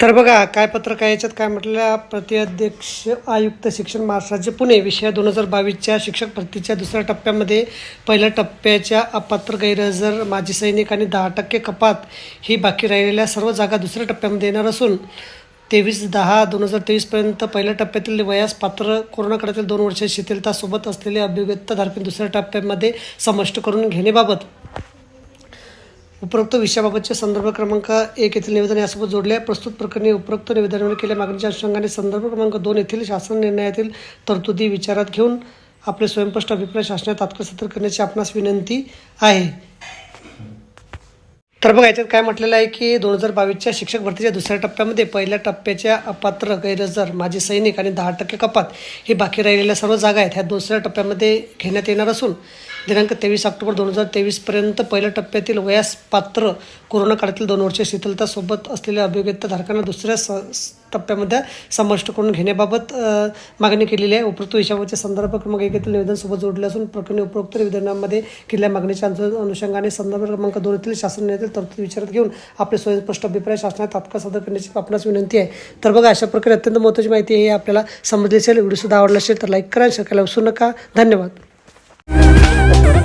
तर बघा काय पत्रक आहे याच्यात? काय म्हटलं प्रतिअध्यक्ष आयुक्त शिक्षण महाराष्ट्राचे पुणे विषय दोन हजार बावीसच्या शिक्षक भरतीच्या दुसऱ्या टप्प्यामध्ये पहिल्या टप्प्याच्या अपात्र गैरहजर माजी सैनिक आणि दहा टक्के कपात ही बाकी राहिलेल्या सर्व जागा दुसऱ्या टप्प्यामध्ये येणार असून तेवीस दहा दोन हजार तेवीसपर्यंत पहिल्या टप्प्यातील वयास पात्र कोरोनाकडातील दोन वर्ष शिथिलता सोबत असलेले अभिव्यक्तधारपण दुसऱ्या टप्प्यामध्ये समाविष्ट करून घेण्याबाबत उपरोक्त विषयाबाबतचे संदर्भ क्रमांक एक येथील निवेदन यासोबत जोडले आहे. प्रस्तुत प्रकरणी उपरोक्त निवेदनावर केल्या मागणीच्या अनुषंगाने संदर्भ क्रमांक दोन येथील शासन निर्णयातील तरतुदी विचारात घेऊन आपले स्वयंस्पष्ट अभिप्राय शासनात तात्काळ सादर करण्याची आपणास विनंती आहे तर बघा याच्यात काय म्हटलेलं आहे की दोन हजार बावीसच्या शिक्षक भरतीच्या दुसऱ्या टप्प्यामध्ये पहिल्या टप्प्याच्या अपात्र गैरहजर माजी सैनिक आणि दहा टक्के कपात ही बाकी राहिलेल्या सर्व जागा आहेत ह्या दुसऱ्या टप्प्यामध्ये घेण्यात येणार असून दिनांक तेवीस ऑक्टोबर दोन हजार तेवीसपर्यंत पहिल्या टप्प्यातील वयास पात्र कोरोना काळातील दोन वर्षे शिथिलता सोबत असलेल्या अभिव्यक्तधारकांना दुसऱ्या स टप्प्यामध्ये समाविष्ट करून घेण्याबाबत मागणी केलेली आहे. उपरोक्त विषयावरचे संदर्भ क्रमांक एक निवेदनसोबत जोडले असून प्रकरणी उपरोक्त निवेदनामध्ये केलेल्या मागणीच्या अनुषंगाने संदर्भ क्रमांक दोन येथील शासन निर्णयातील विचारात घेऊन आपले स्वयंस्पष्ट अभिप्राय शासनात तात्काळ सादर करण्याची आपणास विनंती आहे. तर बघा अशा प्रकारे अत्यंत महत्त्वाची माहिती आहे हे आपल्याला समजली असेल व्हिडिओसुद्धा आवडला असेल तर लाईक करा शेअर करायला विसरू नका. धन्यवाद. Thank you.